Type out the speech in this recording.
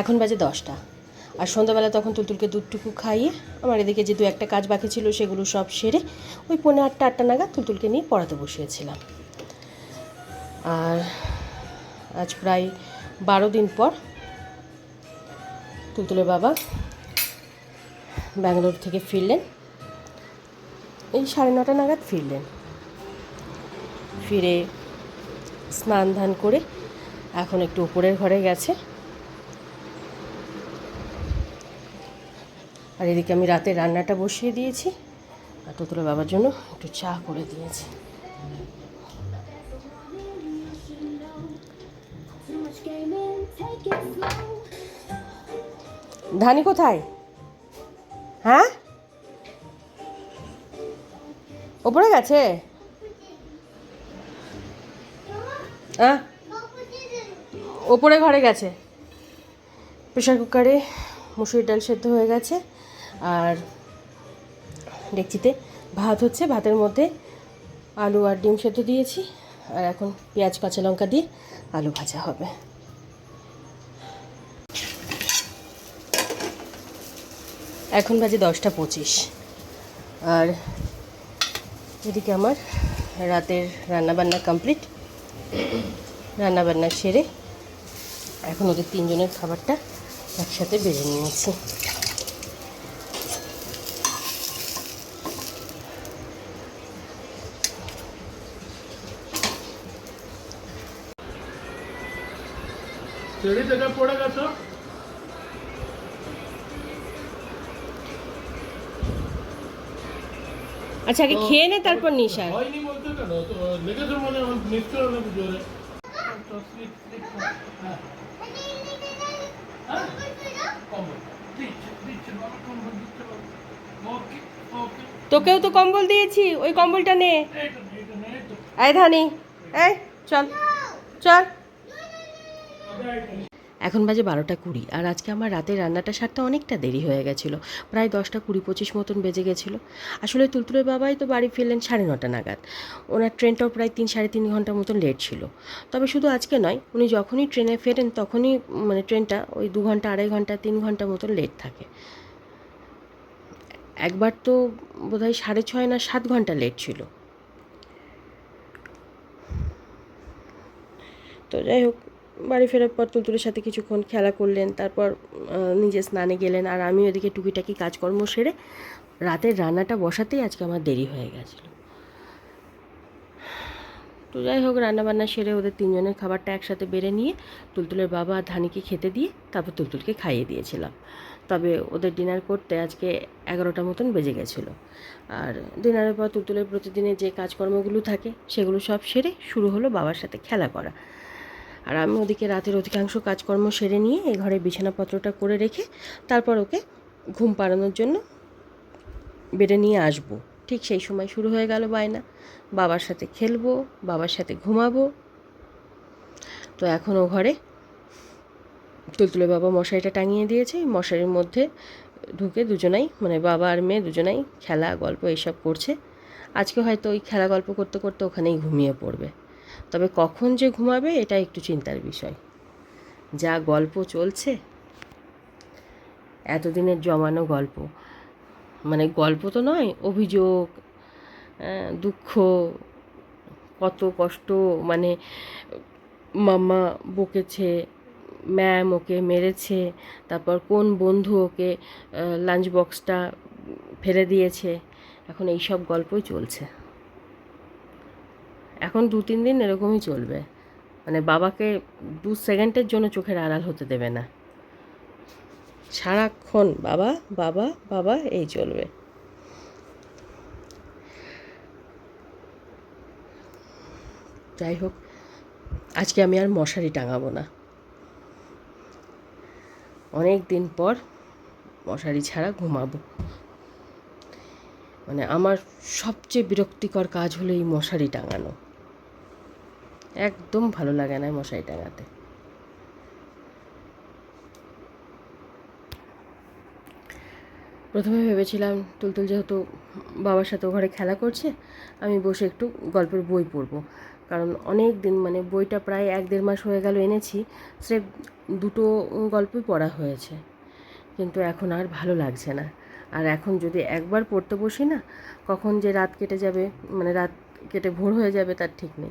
এখন বাজে দশটা। আর সন্ধ্যাবেলা তখন তুলতুলকে দুধটুকু খাইয়ে আমার এদিকে যে দু একটা কাজ বাকি ছিল সেগুলো সব সেরে ওই পৌনে আটটা আটটা নাগাদ তুলতুলকে নিয়ে পড়াতে বসিয়েছিলাম। আর আজ প্রায় বারো দিন পর তুলতুলের বাবা ব্যাঙ্গালোর থেকে ফিরলেন। এই সাড়ে নটা নাগাদ ফিরলেন। ফিরে স্নান ধান করে এখন একটু উপরের ঘরে গেছে। আর এদিকে আমি রাতে রান্নাটা বসিয়ে দিয়েছি। আর তুতুলের বাবার জন্য একটু চা করে দিয়েছি। ধানি কোথায়? হ্যাঁ? ওপরে গেছে? ওপরে ঘরে গেছে। প্রেশার কুকারে মুসুরির ডাল সেদ্ধ হয়ে গেছে। আর ডেকচিতে ভাত হচ্ছে, ভাতের মধ্যে আলু আর ডিম সেদ্ধ দিয়েছি। আর এখন পেঁয়াজ, কাঁচা লঙ্কা দিয়ে আলু ভাজা হবে। এখন বাজে দশটা পঁচিশ। আর এদিকে আমার রাতের রান্নাবান্না কমপ্লিট। রান্নাবান্না সেরে এখন ওদের তিনজনের খাবারটা একসাথে বেড়ে নিয়েছি। আচ্ছা আগে খেয়ে নে তারপর হয়নি কেন? তো লেগেছে মনে হয় নিশ্চয় অনেক জোরে। তোকেও তো কম্বল দিয়েছি ওই কম্বলটা নে এই ধানি এই চল চল। এখন বাজে বারোটা কুড়ি, আর আজকে আমার রাতে রান্নাটা সারতে অনেকটা দেরি হয়ে গেছিল, প্রায় দশটা কুড়ি পঁচিশ মতন বেজে গেছিল। আসলে তুলতুলের বাবাই তো বাড়ি ফিরলেন সাড়ে নটা নাগাদ। ওনার ট্রেনটাও প্রায় তিন, সাড়ে তিন ঘণ্টার মতন লেট ছিল। তবে শুধু আজকে নয়, উনি যখনই ট্রেনে ফেরেন তখনই মানে ট্রেনটা ওই দু ঘণ্টা, আড়াই ঘণ্টা, তিন ঘণ্টা মতন লেট থাকে। একবার তো বোধহয় সাড়ে ছয় না সাত ঘণ্টা লেট ছিল। তো যাই হোক বাড়ি ফেরার পর তুলতুলের সাথে কিছুক্ষণ খেলা করলেন, তারপর নিজে স্নানে গেলেন আর আমি ওদিকে টুকিটাকি কাজকর্ম সেরে রাতের রান্নাটা বসাতেই আজকে আমার দেরি হয়ে গেছিল। তো যাই হোক, রান্নাবান্না সেরে ওদের তিনজনের খাবারটা একসাথে বেড়ে নিয়ে তুলতুলের বাবা আর ধানিকে খেতে দিয়ে তারপর তুলতুলকে খাইয়ে দিয়েছিলাম। তবে ওদের ডিনার করতে আজকে এগারোটা মতন বেজে গেছিল। আর ডিনারের পর তুলতুলের প্রতিদিনের যে কাজকর্মগুলো থাকে, সেগুলো সব সেরে শুরু হলো বাবার সাথে খেলা করা। আর আমি ওদিকে রাতের অধিকাংশ কাজকর্ম সেরে নিয়ে এ ঘরে বিছানাপত্রটা করে রেখে তারপর ওকে ঘুম পাড়ানোর জন্য বেডে নিয়ে আসব। ঠিক সেই সময় শুরু হয়ে গেল বায়না। বাবার সাথে খেলব, বাবার সাথে ঘুমাবো। তো এখন ও ঘরে তুলতুলে বাবা মশারিটা টাঙিয়ে দিয়েছে। মশারির মধ্যে ঢুকে দুজনাই মানে বাবা আর মেয়ে দুজনাই খেলা, গল্প এইসব করছে। আজকে হয়তো ওই খেলা গল্প করতে করতে ওখানেই ঘুমিয়ে পড়বে। তবে কখন যে ঘুমাবে এটা একটু চিন্তার বিষয়। যা গল্প চলছে। এতদিনের জমানো গল্প। মানে গল্প তো নয়, অভিযোগ দুঃখ, কত কষ্ট মানে মাম্মা বকেছে, ম্যাম ওকে মেরেছে, তারপর কোন বন্ধু ওকে লাঞ্চ বক্সটা ফেলে দিয়েছে। এখন এই সব গল্পই চলছে। এখন দু, তিন দিন এরকমই চলবে। মানে বাবাকে দু সেকেন্ডের জন্য চোখের আড়াল হতে দেবে না। সারাক্ষণ বাবা বাবা বাবা, এই চলবে। যাই হোক, আজকে আমি আর মশারি টাঙাবো না। অনেক দিন পর মশারি ছাড়া ঘুমাবো। মানে আমার সবচেয়ে বিরক্তিকর কাজ হলো এই মশারি টাঙানো। একদম ভালো লাগে না মশারি টাঙাতে। প্রথমে ভেবেছিলাম, তুলতুল যেহেতু বাবার সাথে ঘরে খেলা করছে, আমি বসে একটু গল্পের বই পড়ব। কারণ অনেক দিন মানে বইটা প্রায় এক দেড় মাস হয়ে গেল এনেছি, স্রেফ দুটো গল্পই পড়া হয়েছে। কিন্তু এখন আর ভালো লাগছে না। আর এখন যদি একবার পড়তে বসি না, কখন যে রাত কেটে যাবে মানে রাত কেটে ভোর হয়ে যাবে, তার ঠিক নেই।